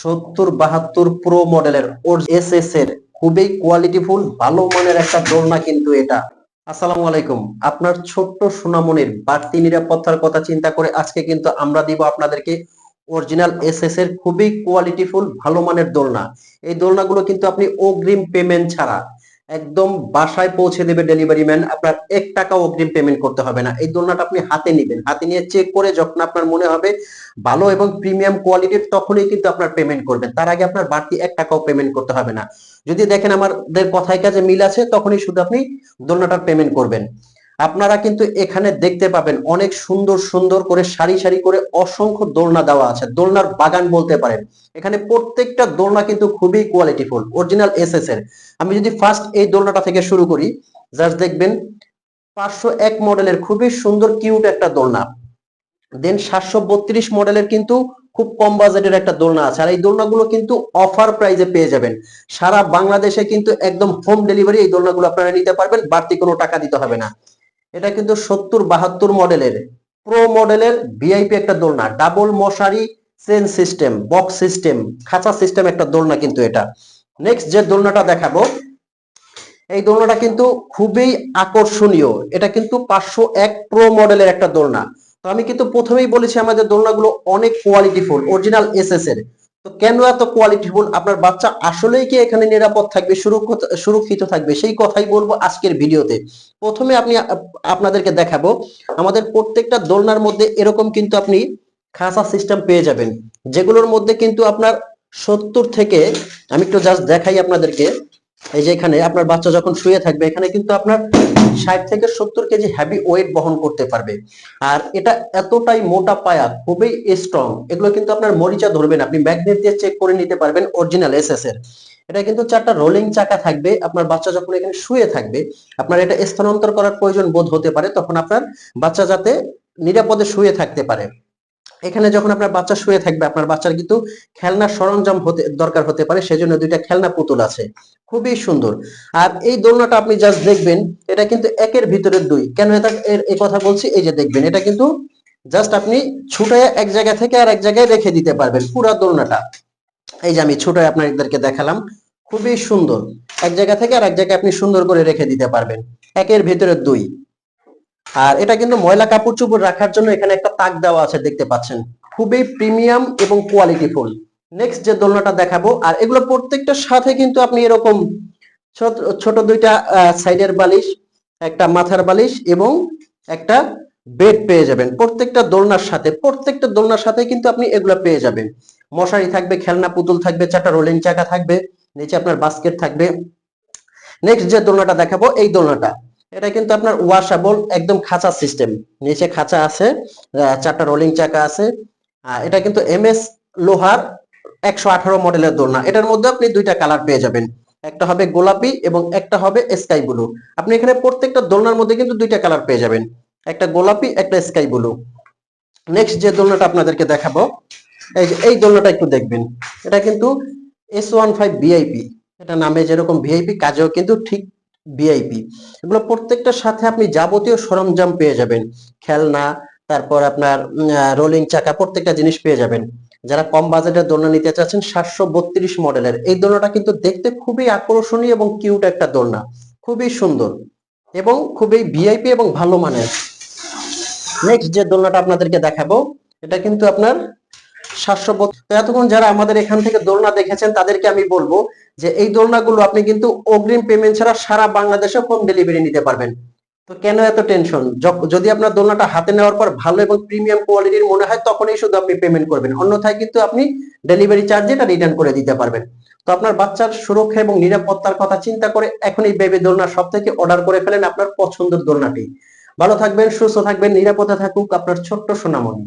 সত্তর বাহাত্তর প্রো মডেলের এস এস এর খুবই কোয়ালিটিফুল ভালো মানের একটা দোলনা কিন্তু এটা। আসসালামু আলাইকুম। আপনার ছোট্ট সোনামনির বাড়তি নিরাপত্তার কথা চিন্তা করে আজকে কিন্তু আমরা দিব আপনাদেরকে অরিজিনাল এস এস এর খুবই কোয়ালিটিফুল ভালো মানের দোলনা। এই দোলনাগুলো কিন্তু আপনি অগ্রিম পেমেন্ট ছাড়া একদম বাসায় পৌঁছে দেবে ডেলিভারি ম্যান আপনার এক টাকাও অগ্রিম পেমেন্ট করতে হবে না। এই দোলনাটা আপনি হাতে নেবেন। হাতে নিয়ে চেক করে যখন আপনার মনে হবে ভালো এবং প্রিমিয়াম কোয়ালিটির তখনই কিন্তু আপনার পেমেন্ট করবেন। তার আগে আপনার বাড়তি এক টাকাও পেমেন্ট করতে হবে না। যদি দেখেন আমাদের কথায় কাজে মিল আছে, তখনই শুধু আপনি দোলনাটার পেমেন্ট করবেন। আপনারা কিন্তু এখানে দেখতে পাবেন অনেক সুন্দর সুন্দর করে সারি সারি করে অসংখ্য দোলনা দেওয়া আছে। দোলনার বাগান বলতে পারেন। এখানে প্রত্যেকটা দোলনা কিন্তু খুবই কোয়ালিটিফুল অরিজিনাল এস এস এর। আমি যদি ফার্স্ট এই দোলনাটা থেকে শুরু করি জাস্ট দেখবেন পাঁচশো এক মডেলের খুবই সুন্দর কিউট একটা দোলনা। দেন সাতশো বত্রিশ মডেলের কিন্তু খুব কম বাজেটের একটা দোলনা আছে। আর এই দোলনাগুলো কিন্তু অফার প্রাইজে পেয়ে যাবেন। সারা বাংলাদেশে কিন্তু একদম হোম ডেলিভারি এই দোলনাগুলো আপনারা নিতে পারবেন, বাড়তি কোনো টাকা দিতে হবে না। এটা কিন্তু সত্তর বাহাত্তর মডেলের প্রো মডেলের ভিআইপি একটা দোলনা ডাবল মশারি চেন সিস্টেম বক্স সিস্টেম খাঁচা সিস্টেম একটা দোলনা কিন্তু এটা। নেক্সট যে দোলনাটা দেখাবো, এই দোলনাটা কিন্তু খুবই আকর্ষণীয়। এটা কিন্তু পাঁচশো এক প্রো মডেলের একটা দোলনা। তো আমি কিন্তু প্রথমেই বলেছি আমাদের দোলনাগুলো অনেক কোয়ালিটিফুল অরিজিনাল এসএস এর তো কেন এত কোয়ালিটিফুল আপনার বাচ্চা আসলেই কি এখানে নিরাপদ থাকবে, সুরক্ষিত থাকবে? সেই কথাই বলব আজকের ভিডিওতে। প্রথমে আপনি আপনাদেরকে দেখাবো, আমাদের প্রত্যেকটা দোলনার মধ্যে এরকম কিন্তু আপনি খাসা সিস্টেম পেয়ে যাবেন। যেগুলোর মধ্যে কিন্তু আপনার সত্তর থেকে, আমি একটু জাস্ট দেখাই আপনাদেরকে এই যে এখানে আপনার বাচ্চা যখন শুয়ে থাকবে, এখানে কিন্তু আপনার ষাট থেকে সত্তর কেজি হ্যাভি ওয়েট বহন করতে পারবে। আর এটা এতটাই মোটা পায়া, খুবই স্ট্রং এগুলো কিন্তু আপনার মরিচা ধরবেন আপনি ম্যাগনেট দিয়ে চেক করে নিতে পারবেন অরিজিনাল এসএস এর। এটা কিন্তু চারটা রোলিং চাকা থাকবে। আপনার বাচ্চা যখন এখানে শুয়ে থাকবে, আপনার এটা স্থানান্তর করার প্রয়োজন বোধ হতে পারে। তখন আপনার বাচ্চা যাতে নিরাপদে শুয়ে থাকতে পারে। এখানে যখন আপনার বাচ্চা শুয়ে থাকবে, আপনার বাচ্চার কিন্তু খেলনা সরঞ্জাম হতে, দরকার হতে পারে, সেজন্য দুইটা খেলনা পুতুল আছে। খুবই সুন্দর। আর এই দোলনাটা আপনি জাস্ট দেখবেন, এটা কিন্তু একের ভিতরে দুই। কেন এটা এই কথা বলছি, এই যে দেখবেন, এটা কিন্তু জাস্ট আপনি ছুটে এক জায়গা থেকে আর এক জায়গায় রেখে দিতে পারবেন, পুরা দোলনাটা। এই যে আমি ছুটে আপনাদেরকে দেখালাম, খুবই সুন্দর। এক জায়গা থেকে আর এক জায়গায় আপনি সুন্দর করে রেখে দিতে পারবেন, একের ভিতরে দুই। আর এটা কিন্তু ময়লা কাপড় চোপড় রাখার জন্য এখানে একটা তাক দেওয়া আছে, দেখতে পাচ্ছেন। খুবই প্রিমিয়াম এবং কোয়ালিটি ফুল। নেক্সট যে দোলনাটা দেখাবো, আর এগুলো প্রত্যেকটার সাথে কিন্তু আপনি এরকম ছোট- দুইটা সাইডের বালিশ, একটা মাথার বালিশ এবং একটা বেড পেয়ে যাবেন। প্রত্যেকটা দোলনার সাথে, প্রত্যেকটা দোলনার সাথে কিন্তু আপনি এগুলো পেয়ে যাবেন। মশারি থাকবে, খেলনা পুতুল থাকবে, চারটা রোলিং চাকা থাকবে, নিচে আপনার বাস্কেট থাকবে। নেক্সট যে দোলনাটা দেখাবো, এই দোলনাটা। এটা কিন্তু আপনার ওয়াশেবল একদম খাঁচা সিস্টেম নিচে খাঁচা আছে চারটা রোলিং চাকা আছে। এটা কিন্তু এম এস লোহার একশো আঠারো মডেলের দোলনা। এটার মধ্যে আপনি দুইটা কালার পেয়ে যাবেন। একটা হবে গোলাপি এবং একটা হবে স্কাই ব্লু আপনি এখানে প্রত্যেকটা দোলনার মধ্যে কিন্তু দুইটা কালার পেয়ে যাবেন। একটা গোলাপি, একটা স্কাই ব্লু নেক্সট যে দোলনাটা আপনাদেরকে দেখাবো, এই যে, এই দোলনাটা একটু দেখবেন। এটা কিন্তু এস ওয়ান ফাইভ ভিআইপি এটা নামে যেরকম ভিআইপি কাজেও কিন্তু ঠিক ভিআইপি এগুলো প্রত্যেকটার সাথে আপনি যাবতীয় সরঞ্জাম পেয়ে যাবেন। খেলনা, তারপর আপনার রোলিং চাকা, প্রত্যেকটা জিনিস পেয়ে যাবেন। যারা কম বাজেটের দোলনা নিতে চাচ্ছেন, সাতশো বত্রিশ মডেলের। এই দোলনাটা কিন্তু দেখতে খুবই আকর্ষণীয় এবং কিউট একটা দোলনা। খুবই সুন্দর এবং খুবই ভিআইপি এবং ভালো মানের। নেক্সট যে দোলনাটা আপনাদেরকে দেখাবো, এটা কিন্তু আপনার সাতশো তো এতক্ষণ যারা আমাদের এখান থেকে দোলনা দেখেছেন, তাদেরকে আমি বলব যে এই দোলনাগুলো আপনি কিন্তু অগ্রিম পেমেন্ট ছাড়া সারা বাংলাদেশে হোম ডেলিভারি নিতে পারবেন। তো কেন এত টেনশন যদি আপনার দোলনাটা হাতে নেওয়ার পর ভালো এবং প্রিমিয়াম কোয়ালিটির মনে হয়, তখনই শুধু আপনি পেমেন্ট করবেন। অন্যথায় কিন্তু আপনি ডেলিভারি চার্জ এটা রিটার্ন করে দিতে পারবেন। তো আপনার বাচ্চার সুরক্ষা এবং নিরাপত্তার কথা চিন্তা করে এখনই বেবি দোলনা সব থেকে অর্ডার করে ফেলেন আপনার পছন্দের দোলনাটি। ভালো থাকবেন, সুস্থ থাকবেন, নিরাপদে থাকুক আপনার ছোট্ট সোনামণি।